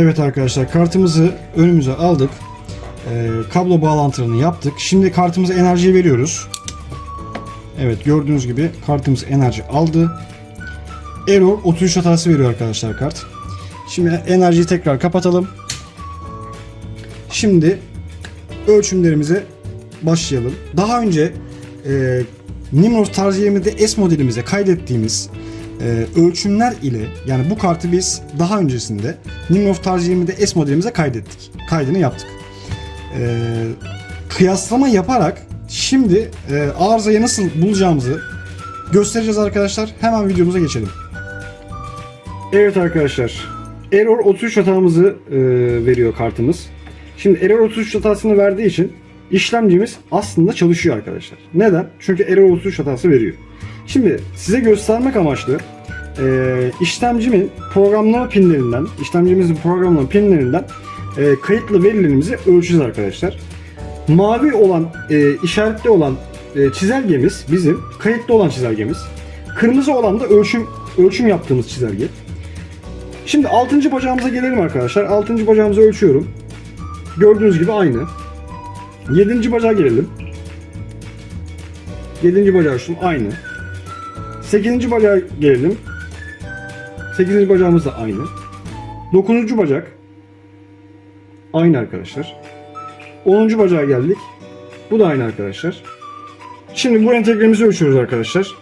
Evet arkadaşlar kartımızı önümüze aldık. Ee, kablo bağlantılarını yaptık. Şimdi kartımıza enerji veriyoruz. Evet gördüğünüz gibi kartımız enerji aldı. Error 33 hatası veriyor arkadaşlar kart. Şimdi enerjiyi tekrar kapatalım. Şimdi ölçümlerimize başlayalım. Daha önce e, Nimrod tarzı 20'de S modelimize kaydettiğimiz e, ölçümler ile yani bu kartı biz daha öncesinde Nimrod tarzı 20'de S modelimize kaydettik. Kaydını yaptık. E, kıyaslama yaparak şimdi e, arızayı nasıl bulacağımızı göstereceğiz arkadaşlar. Hemen videomuza geçelim. Evet arkadaşlar. Error 33 hatamızı e, veriyor kartımız. Şimdi error 33 hatasını verdiği için işlemcimiz aslında çalışıyor arkadaşlar. Neden? Çünkü error 33 hatası veriyor. Şimdi size göstermek amaçlı e, işlemcimin programlama pinlerinden, işlemcimizin programlama pinlerinden e, kayıtlı verilerimizi ölçeceğiz arkadaşlar. Mavi olan, e, işaretli olan e, çizelgemiz bizim kayıtlı olan çizelgemiz. Kırmızı olan da ölçüm ölçüm yaptığımız çizelge. Şimdi 6. bacağımıza gelelim arkadaşlar. 6. bacağımızı ölçüyorum. Gördüğünüz gibi aynı. 7. bacağa gelelim. 7. bacağı ölçtüm aynı. 8. bacağa gelelim. 8. bacağımız da aynı. 9. bacak aynı arkadaşlar. 10. bacağa geldik. Bu da aynı arkadaşlar. Şimdi bu entegremizi ölçüyoruz arkadaşlar.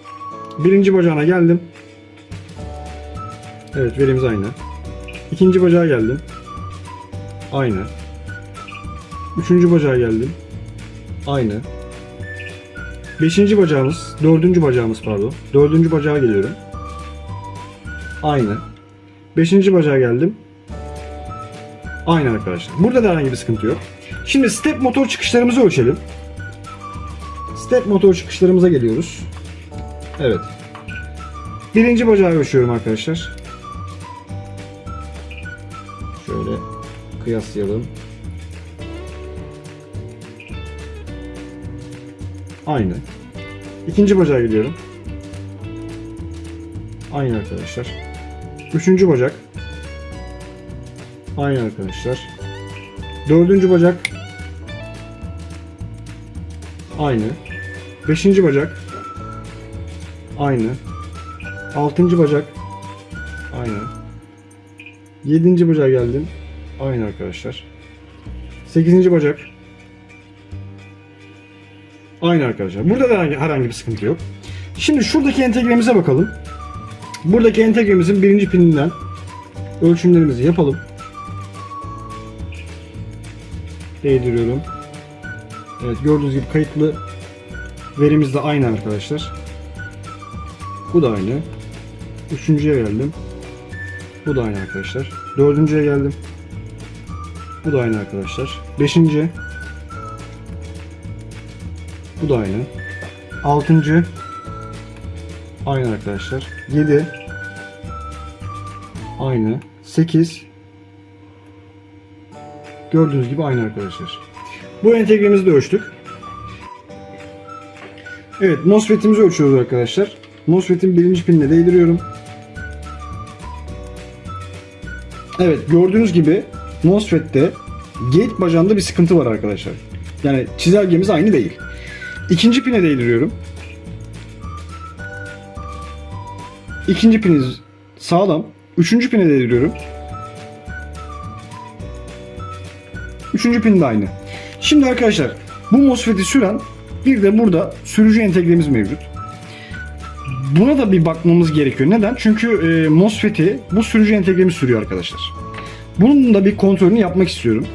Birinci bacağına geldim. Evet verimiz aynı. İkinci bacağa geldim. Aynı. Üçüncü bacağa geldim. Aynı. Beşinci bacağımız, dördüncü bacağımız pardon. Dördüncü bacağa geliyorum. Aynı. Beşinci bacağa geldim. Aynı arkadaşlar. Burada da herhangi bir sıkıntı yok. Şimdi step motor çıkışlarımızı ölçelim. Step motor çıkışlarımıza geliyoruz. Evet. Birinci bacağı ölçüyorum arkadaşlar. Şöyle kıyaslayalım. Aynı. İkinci bacağa gidiyorum. Aynı arkadaşlar. Üçüncü bacak. Aynı arkadaşlar. Dördüncü bacak. Aynı. Beşinci bacak. Aynı. Altıncı bacak. Aynı. Yedinci bacağa geldim. Aynı arkadaşlar. Sekizinci bacak. Aynı arkadaşlar. Burada da herhangi, bir sıkıntı yok. Şimdi şuradaki entegremize bakalım. Buradaki entegremizin birinci pininden ölçümlerimizi yapalım. Değdiriyorum. Evet gördüğünüz gibi kayıtlı verimiz de aynı arkadaşlar. Bu da aynı. Üçüncüye geldim. Bu da aynı arkadaşlar. Dördüncüye geldim. Bu da aynı arkadaşlar. Beşinci. Bu da aynı. Altıncı. Aynı arkadaşlar. Yedi. Aynı. Sekiz. Gördüğünüz gibi aynı arkadaşlar. Bu entegremizi de ölçtük. Evet MOSFET'imizi ölçüyoruz arkadaşlar. MOSFET'in birinci pinine değdiriyorum. Evet gördüğünüz gibi MOSFET'te gate bacağında bir sıkıntı var arkadaşlar. Yani çizelgemiz aynı değil. İkinci pine değdiriyorum. İkinci pinimiz sağlam. Üçüncü pine değdiriyorum. Üçüncü pin de aynı. Şimdi arkadaşlar bu MOSFET'i süren bir de burada sürücü entegremiz mevcut. Buna da bir bakmamız gerekiyor. Neden? Çünkü e, MOSFET'i bu sürücü entegremiz sürüyor arkadaşlar. Bunun da bir kontrolünü yapmak istiyorum.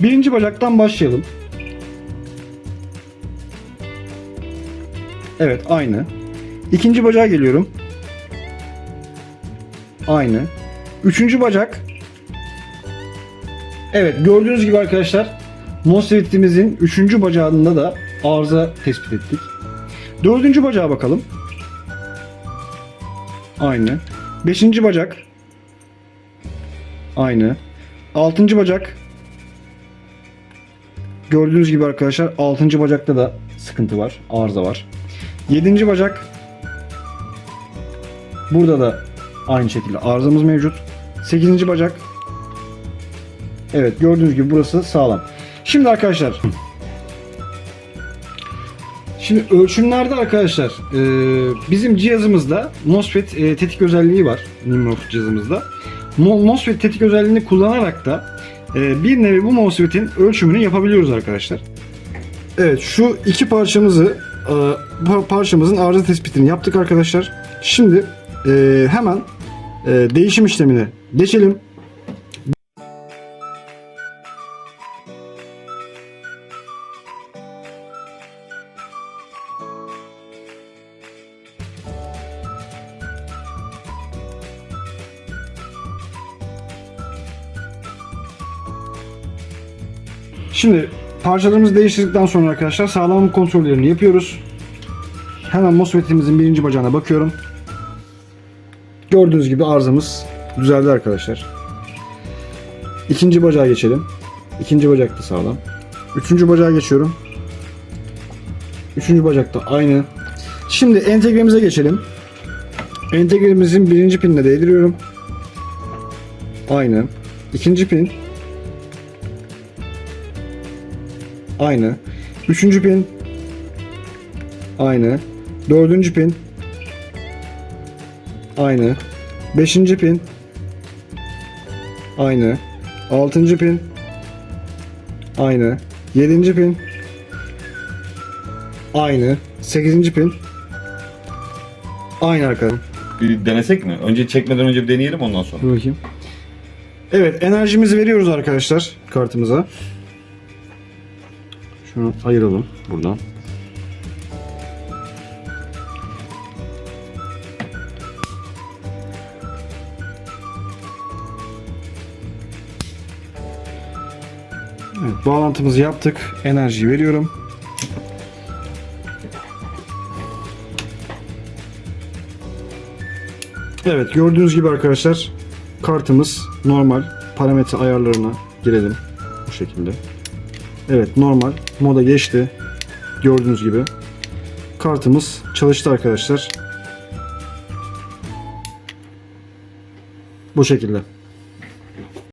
Birinci bacaktan başlayalım. Evet aynı. İkinci bacağa geliyorum. Aynı. Üçüncü bacak. Evet gördüğünüz gibi arkadaşlar MOSFET'imizin üçüncü bacağında da arıza tespit ettik. Dördüncü bacağa bakalım. Aynı. Beşinci bacak. Aynı. Altıncı bacak. Gördüğünüz gibi arkadaşlar altıncı bacakta da sıkıntı var. Arıza var. Yedinci bacak. Burada da aynı şekilde arızamız mevcut. Sekizinci bacak. Evet gördüğünüz gibi burası sağlam. Şimdi arkadaşlar Şimdi ölçümlerde arkadaşlar e, bizim cihazımızda MOSFET e, tetik özelliği var Nimrof cihazımızda. Mo- MOSFET tetik özelliğini kullanarak da e, bir nevi bu MOSFET'in ölçümünü yapabiliyoruz arkadaşlar. Evet şu iki parçamızı e, pa- parçamızın arıza tespitini yaptık arkadaşlar. Şimdi e, hemen e, değişim işlemine geçelim. Şimdi parçalarımızı değiştirdikten sonra arkadaşlar sağlamlık kontrollerini yapıyoruz. Hemen MOSFET'imizin birinci bacağına bakıyorum. Gördüğünüz gibi arızamız düzeldi arkadaşlar. İkinci bacağa geçelim. İkinci bacak da sağlam. Üçüncü bacağa geçiyorum. Üçüncü bacak da aynı. Şimdi entegremize geçelim. Entegremizin birinci pinine değdiriyorum. Aynı. İkinci pin. Aynı. Üçüncü pin. Aynı. Dördüncü pin. Aynı. Beşinci pin. Aynı. Altıncı pin. Aynı. Yedinci pin. Aynı. Sekizinci pin. Aynı arkadaşlar. Bir denesek mi? Önce çekmeden önce bir deneyelim ondan sonra. Dur bakayım. Evet enerjimizi veriyoruz arkadaşlar kartımıza. Şunu ayıralım buradan. Evet, bağlantımızı yaptık. Enerjiyi veriyorum. Evet gördüğünüz gibi arkadaşlar kartımız normal parametre ayarlarına girelim bu şekilde. Evet normal moda geçti. Gördüğünüz gibi kartımız çalıştı arkadaşlar. Bu şekilde.